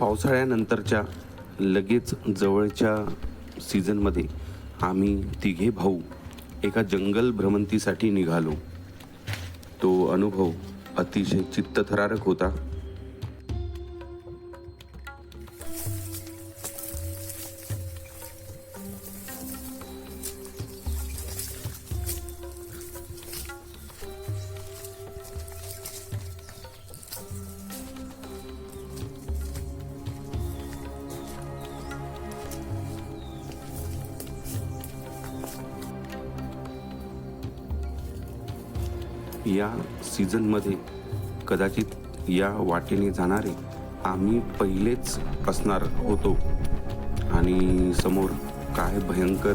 पावसाळ्यानंतरच्या लगेच जवळच्या सीझनमध्ये आम्ही तिघे भाऊ एका जंगल भ्रमंतीसाठी निघालो. तो अनुभव अतिशय चित्तथरारक होता. या सीझनमध्ये कदाचित या वाटेने जाणारे आम्ही पहिलेच असणार होतो. आणि समोर काय भयंकर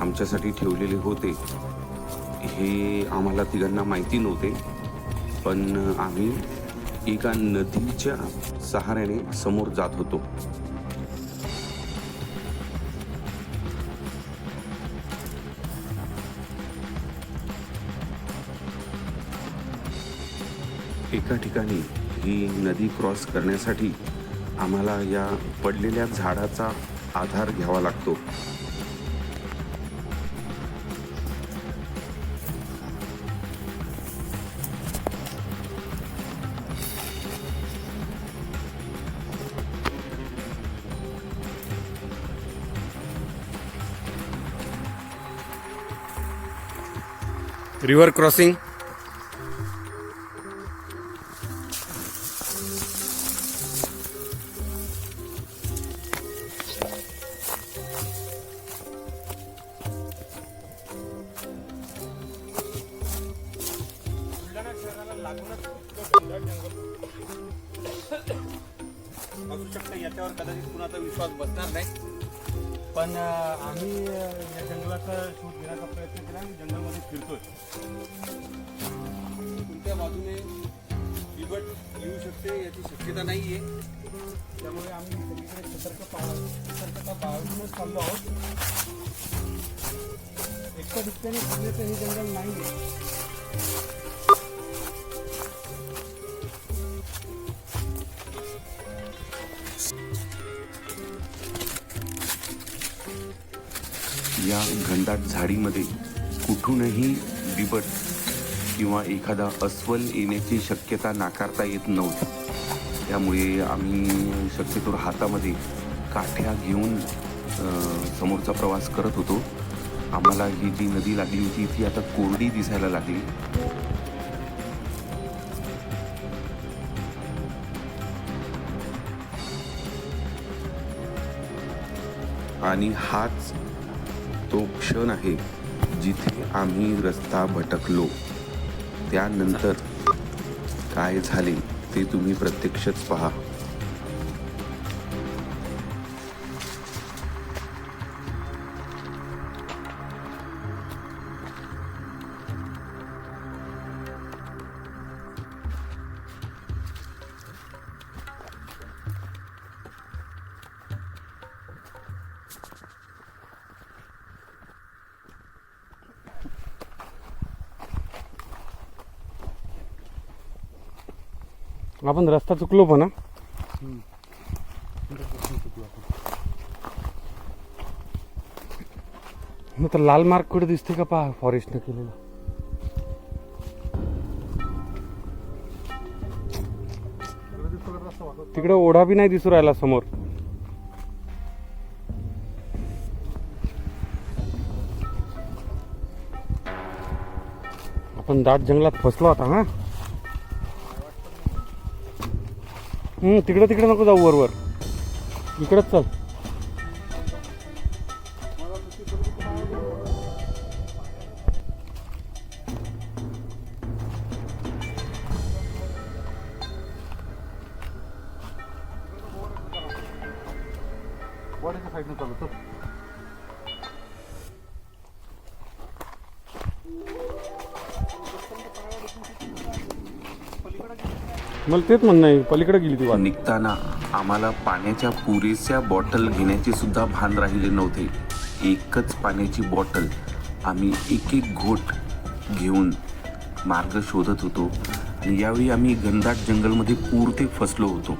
आमच्यासाठी ठेवलेले होते हे आम्हाला तिघांना माहिती नव्हते. पण आम्ही एका नदीच्या सहाऱ्याने समोर जात होतो. एका ठिकाणी ही नदी क्रॉस करण्यासाठी आम्हाला या पडलेल्या झाडाचा आधार घ्यावा लागतो. रिव्हर क्रॉसिंग असू शकतं याच्यावर कदाचित कुणाचा विश्वास बसणार नाही. पण आम्ही या जंगलाचा शोध घेण्याचा प्रयत्न केला आणि जंगलमध्ये फिरतोय. कोणत्या बाजूने बिबट येऊ शकते याची शक्यता नाही आहे त्यामुळे आम्ही सगळीकडे सतर्क पाळ सतर्कता बाळगूनच चाललो आहोत. एकट्या दुसऱ्याने फिरण्याचं हे जंगल नाही आहे घनदाट झाडीमध्ये कुठूनही बिबट किंवा एखादा अस्वल येण्याची शक्यता नाकारता येत नव्हती. त्यामुळे आम्ही शक्यतो हातामध्ये काठ्या घेऊन समोरचा प्रवास करत होतो. आम्हाला ही जी नदी लागली होती ती आता कोरडी दिसायला लागली. आणि हाच तो क्षण आहे जिथे आम्ही रस्ता भटकलो. त्यानंतर काय झाले ते तुम्ही प्रत्यक्षच पहा. आपण रस्ता चुकलो पण तर लाल मार्ग कुठे दिसते का पहा फॉरेस्टनं केलेला. तिकडे ओढा बी नाही दिसू राहिला समोर. आपण दाट जंगलात फसलो आता हा? तिकडं तिकडे नको जाऊ वरवर इकडंच चल. वड्याच्या साईडने चालू चल मला तेच म्हणणं आहे पलीकडे गेली ती निघताना आम्हाला पाण्याच्या पुरेशा बॉटल घेण्याचे सुद्धा भान राहिले नव्हते. एकच पाण्याची बॉटल आम्ही एक एक घोट घेऊन मार्ग शोधत होतो आणि यावेळी आम्ही घनदाट जंगलमध्ये पुरते फसलो होतो.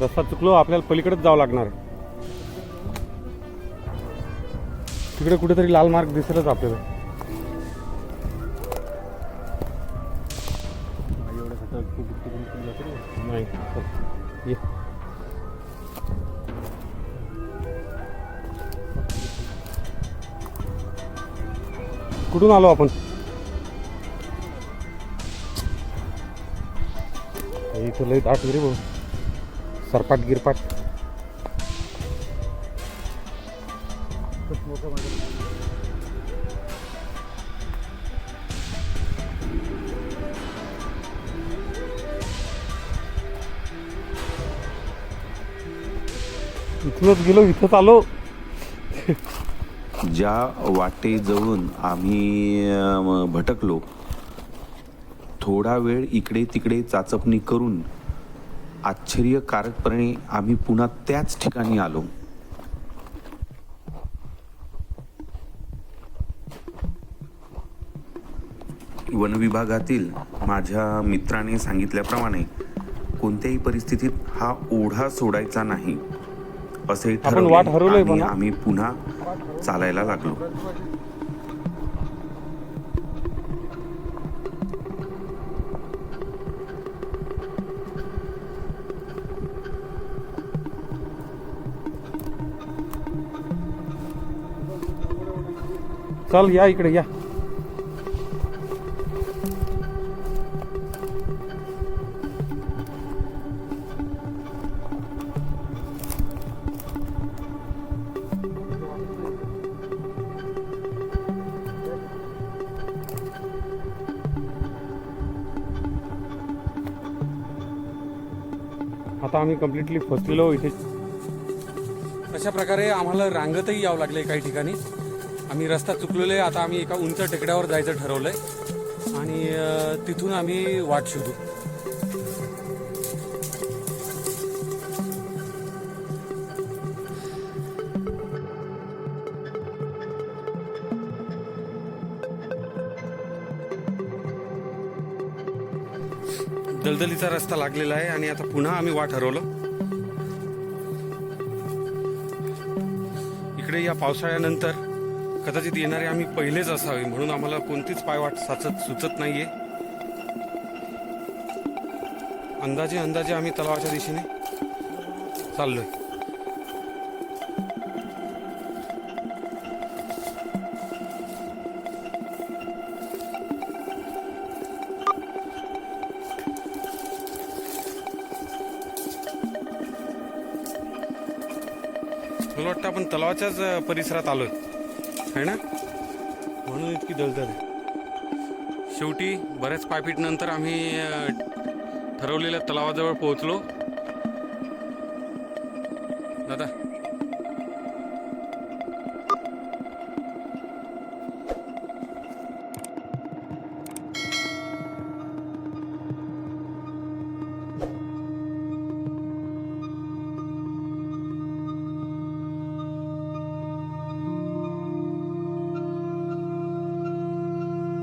रस्ता चुकलो आपल्याला पलीकडेच जावं लागणार आहे. तिकडे कुठेतरी लाल मार्ग दिसेलच आपल्याला. नाही चल, ये. कुठून आलो आपण? हे इथं लय दाट रे भाऊ. सरपाट गिरपाट. इथूनच गेलो इथंच आलो. ज्या वाटे वाटेजवळून आम्ही भटकलो थोडा वेळ इकडे तिकडे चाचपणी करून आश्चर्यकारकपणे आम्ही पुन्हा त्याच ठिकाणी आलो. वन विभागातील माझ्या मित्राने सांगितल्याप्रमाणे कोणत्याही परिस्थितीत हा ओढा सोडायचा नाही. असे आपण वाट ठरवले हरवलोय आणि पण. आम्ही पुन्हा चालायला लागलो चल या इकडे या आता आम्ही कम्प्लिटली फसलेलो इथे अशा प्रकारे आम्हाला रांगतही यावं लागले काही ठिकाणी. आम्ही रस्ता चुकलेलो आहे आता आम्ही एका उंच टेकड्यावर जायचं ठरवलंय. आणि तिथून आम्ही वाट शोधू. दलदलीचा रस्ता लागलेला आहे आणि आता पुन्हा आम्ही वाट हरवलं. इकडे या पावसाळ्यानंतर कदाचित येणारे आम्ही पहिलेच असावे म्हणून आम्हाला कोणतीच पायवाट साचत सुचत नाहीये. अंदाजे अंदाजे आम्ही तलावाच्या दिशेने चाललोय. वाटतं आपण तलावाच्याच परिसरात आलोय. है ना? म्हणून इतकी दलदल. आहे शेवटी बऱ्याच पायपीट नंतर आम्ही ठरवलेल्या तलावाजवळ पोहोचलो.